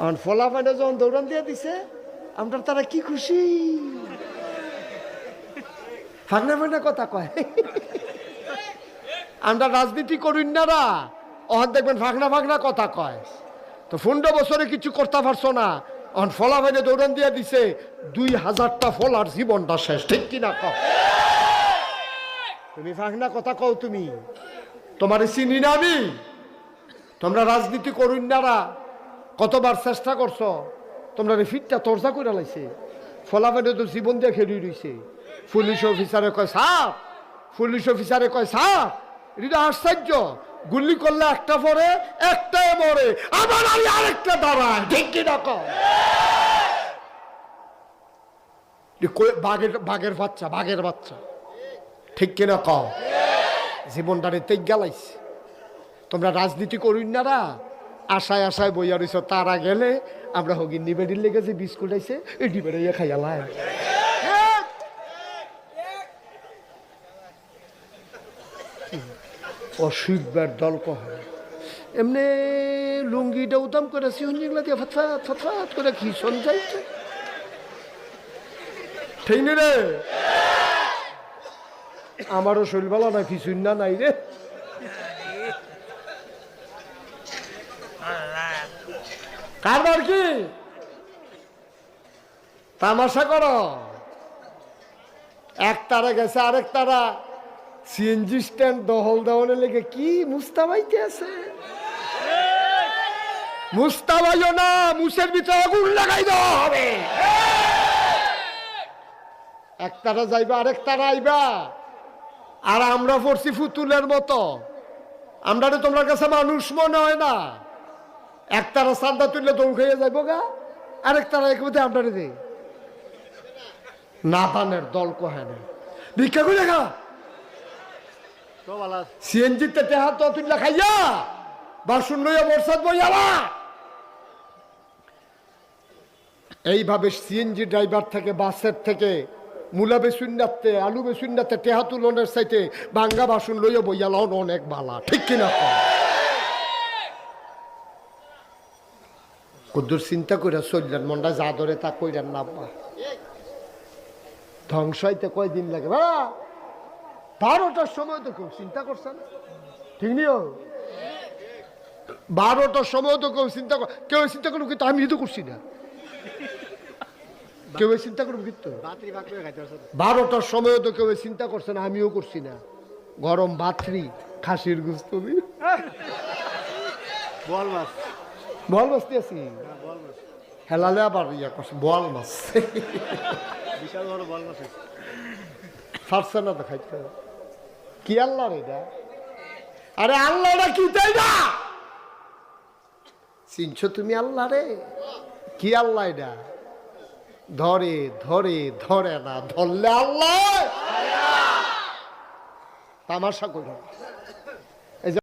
আর ফলা পাইনে যখন দৌড়ান দিয়ে দিছে, আমরা তারা কি খুশি? ফাগনা ফাগনা কথা কয়। আমরা রাজনীতি করুন না রা। অহন দেখবেন ফাগনা ফাগনা কথা কয়। তো পনেরো বছরে কিছু করতে পারছ না। অহন ফলা ভাইনে দৌড়ান দিয়ে দিছে, দুই হাজারটা ফলার জীবনটা শেষ। ঠিক কিনা কও? তুমি ফাগনা কথা কও তুমি। তোমার চিনি না আমি। তোমরা রাজনীতি করুন না রা। কতবার চেষ্টা করছ? তোমরা ফিটটা তর্জা করে লাইছে। ফলাফেনে তো জীবন দিয়ে খেলি রইছে। পুলিশ অফিসারে কয়, স্যার! পুলিশ অফিসারে কয়, স্যার! এটা আশ্চর্য। গুলি করলে একটা পরে, একটাই মরে। আবার আমি আরেকটা দাঁড়ায় ঠিক কি বাঘের বাঘের বাচ্চা বাঘের বাচ্চা। ঠিক কিনা কও জীবনটারে তেজ গেলাইছে তোমরা রাজনীতি করুন না রা। আশায় আশায় বইয়া রইছ, তারা গেলে আমরা হগিন নিবেডির লেগে যে বিস্কুট আইছে এই ডিবেড়াইয়া খাইয়ালাম অসুখবার দল কহ। এমনি লুঙ্গিটা উদাম করে সিহন যেগুলা দিয়ে ফতফাত ফতফাত করে খিসন যাইছে ঠিক রে? আমারও শরীর ভালো না কিছুই না নাই রে। কারবার কি? তামাশা করো। এক তারা গেছে, আরেক তারা সিএনজি স্ট্যান্ড দহল দেওয়ানের লেগে কি মুস্তাবাইতে আছে? মুস্তাবাইও না, মুসের ভিতরে আগুন লাগাই দেওয়া হবে। এক তারা যাইবা, আরেক তারা আইবা। আর আমরা পড়ছি ফুতুলের মতো। আমরা তোমার কাছে মানুষ মনে হয় না। এক তারা সান্দা তুললে দৌড় খেয়ে যাইব গা আরেক তারা একবারে আমরা দে নাতানের দল কহে না। ভিক্ষা করে খা। সিএনজিতে টেহা তো তুললে খাইয়া, বাসন লইয়া বর্ষাত বইয়ালা এইভাবে সিএনজি ড্রাইভার থেকে, বাসের থেকে, মূলা বেসুন্নাতে, আলু বেসুন্নাতে টেহা তুলনের সাইতে ভাঙ্গা বাসন লইয়া বইয়ালাও অনেক বালা। ঠিক কিনা কদ্দুর চিন্তা করে চললেন, মনটা যা ধরে তা কইলেন না, আব্বা। ধ্বংস হইতে কয়দিন লাগে? বা বারোটার সময় তো কেউ চিন্তা করছেন ঠিক নিও বারোটার সময় তো কেউ চিন্তা কর কেউ চিন্তা করুক কিন্তু আমি তো করছি না। কেউ চিন্তা করুক কিন্তু। বারোটার সময় তো কেউ চিন্তা করছে না, আমিও করছি না। গরম বাথরি খাসির গুস্ত। বল বল মাছ হেলালে আবার ইয়া করছে বল মাছ। বিশাল বড় বল মাছ ফারছে না তো খাইতে। কি আল্লাহ এটা? আরে আল্লাহটা কি তাই না চিনছো তুমি আল্লাহ রে কি আল্লাহ এটা? ধরে ধরে ধরে না ধরলে আল্লাহ। তামাশা করো।